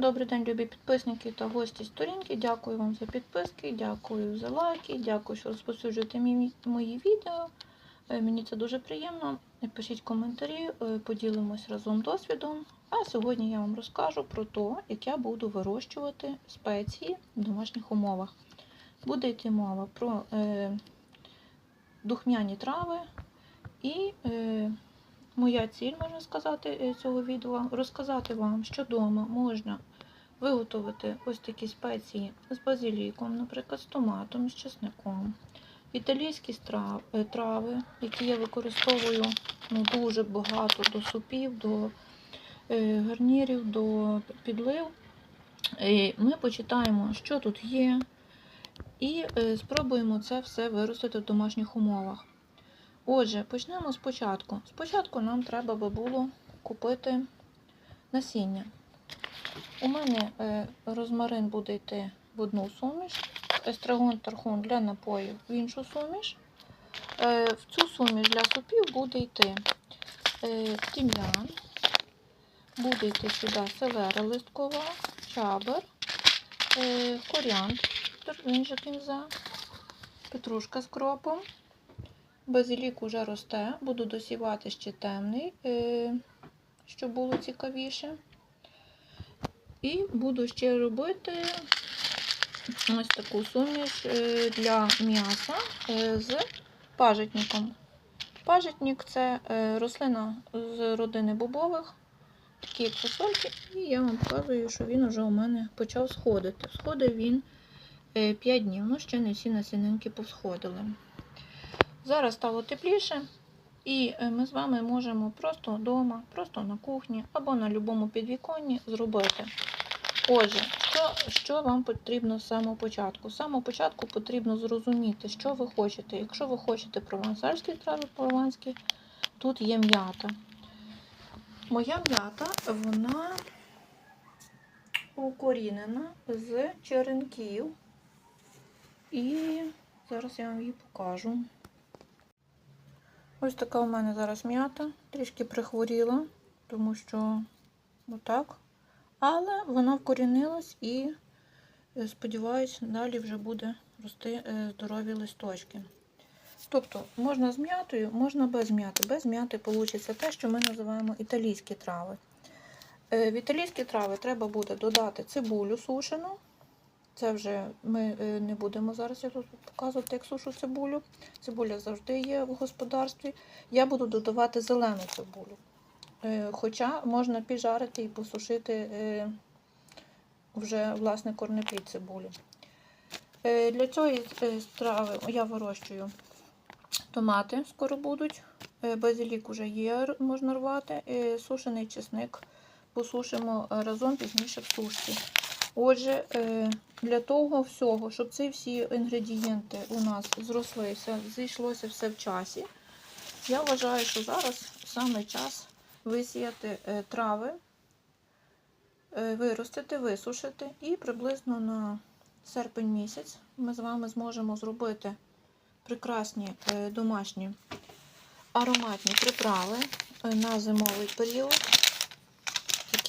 Добрий день, любі підписники та гості сторінки. Дякую вам за підписки, дякую за лайки, дякую, що розповсюджуєте мої відео. Е, Мені це дуже приємно. Пишіть коментарі, е, поділимось разом досвідом. А сьогодні я вам розкажу про те, як я буду вирощувати спеції в домашніх умовах. Буде йти мова про е, духмяні трави і е, моя ціль, можна сказати, е, цього відео розказати вам, що вдома можна виготовити ось такі спеції з базиліком, наприклад, з томатом, з чесником. Італійські е, трави, які я використовую ну, дуже багато до супів, до е, гарнірів, до підлив. І ми почитаємо, що тут є, і спробуємо це все виростити в домашніх умовах. Отже, почнемо спочатку. Спочатку нам треба би було купити насіння. У мене е, розмарин буде йти в одну суміш, естрагон тархун для напоїв в іншу суміш. Е, в цю суміш для супів буде йти е, тім'ян, буде йти сюди селера листкова, чабер, коріандр, він же кінза, петрушка з кропом. Базилік уже росте, буду досівати ще темний, е, щоб було цікавіше. І буду ще робити ось таку суміш е, для м'яса е, з пажитником. Пажитник це рослина з родини бобових, такі як фасольки, і я вам показую, що він вже у мене почав сходити. Сходив він 5 днів, ну ще не всі насінинки повсходили. Зараз стало тепліше, і е, ми з вами можемо просто вдома, просто на кухні або на будь-якому підвіконні зробити. Отже, що, що вам потрібно з самого початку? З самого початку потрібно зрозуміти, що ви хочете. Якщо ви хочете провансальські трави прованські, тут є м'ята. Моя м'ята, вона укорінена з черенків. І зараз я вам її покажу. Ось така у мене зараз м'ята, трішки прихворіла, тому що отак. Але вона вкорінилась і, е, сподіваюся, далі вже буде рости е, здорові листочки. Тобто, можна з м'ятою, можна без м'яти. Без м'яти вийде те, що ми називаємо італійські трави. Е, В італійські трави треба буде додати цибулю сушену. Це вже ми е, не будемо зараз я тут показувати, як сушу цибулю. Цибуля завжди є в господарстві. Я буду додавати зелену цибулю. Е, Хоча можна піджарити і посушити е, вже власне корнеплід цибулі. Для цієї страви я вирощую томати, скоро будуть. Базилік вже є, можна рвати. Сушений чесник посушимо разом пізніше в сушці. Отже, е, для того всього, щоб ці всі інгредієнти у нас зрослися, зійшлося все в часі, я вважаю, що зараз саме час висіяти е, трави, е, виростити, висушити, і приблизно на серпень місяць ми з вами зможемо зробити прекрасні домашні ароматні приправи на зимовий період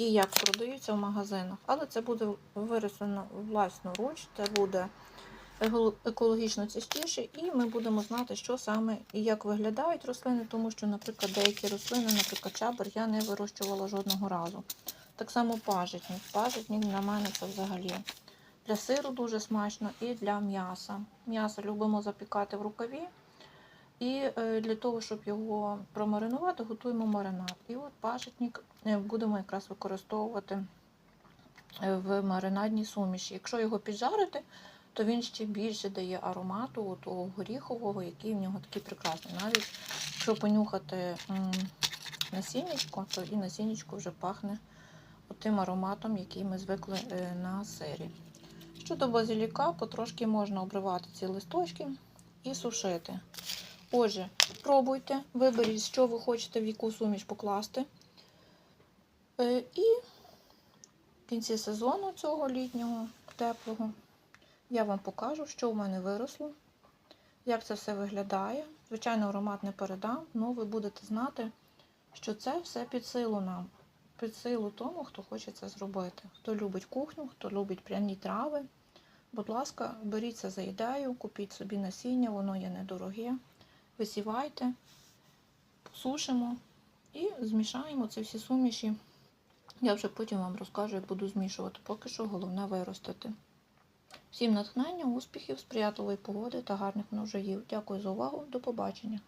такі, як продаються в магазинах. Але це буде вирослено власноруч, це буде екологічно чистіше, і ми будемо знати, що саме і як виглядають рослини, тому що, наприклад, деякі рослини, наприклад, чабер, я не вирощувала жодного разу. Так само пажитник. Пажитник для мене це взагалі для сиру дуже смачно і для м'яса. М'ясо любимо запікати в рукаві. І е, для того, щоб його промаринувати, готуємо маринад. І от пашетник е, будемо якраз використовувати е, в маринадній суміші. Якщо його піджарити, то він ще більше дає аромату того горіхового, який в нього такий прекрасний. Навіть якщо понюхати насіннячко, то і насіннячко вже пахне тим ароматом, який ми звикли на сирі. Щодо базиліка, потрошки можна обривати ці листочки і сушити. Отже, пробуйте, виберіть, що ви хочете в яку суміш покласти. Е, І в кінці сезону цього літнього, теплого, я вам покажу, що в мене виросло, як це все виглядає. Звичайно, аромат не передам, але ви будете знати, що це все під силу нам. під силу тому, хто хоче це зробити. Хто любить кухню, хто любить пряні трави. Будь ласка, беріться за ідею, купіть собі насіння, воно є недороге. Висівайте, посушимо і змішаємо ці всі суміші. Я вже потім вам розкажу, як буду змішувати. Поки що головне виростити. Всім натхнення, успіхів, сприятливої погоди та гарних множаїв. Дякую за увагу. До побачення.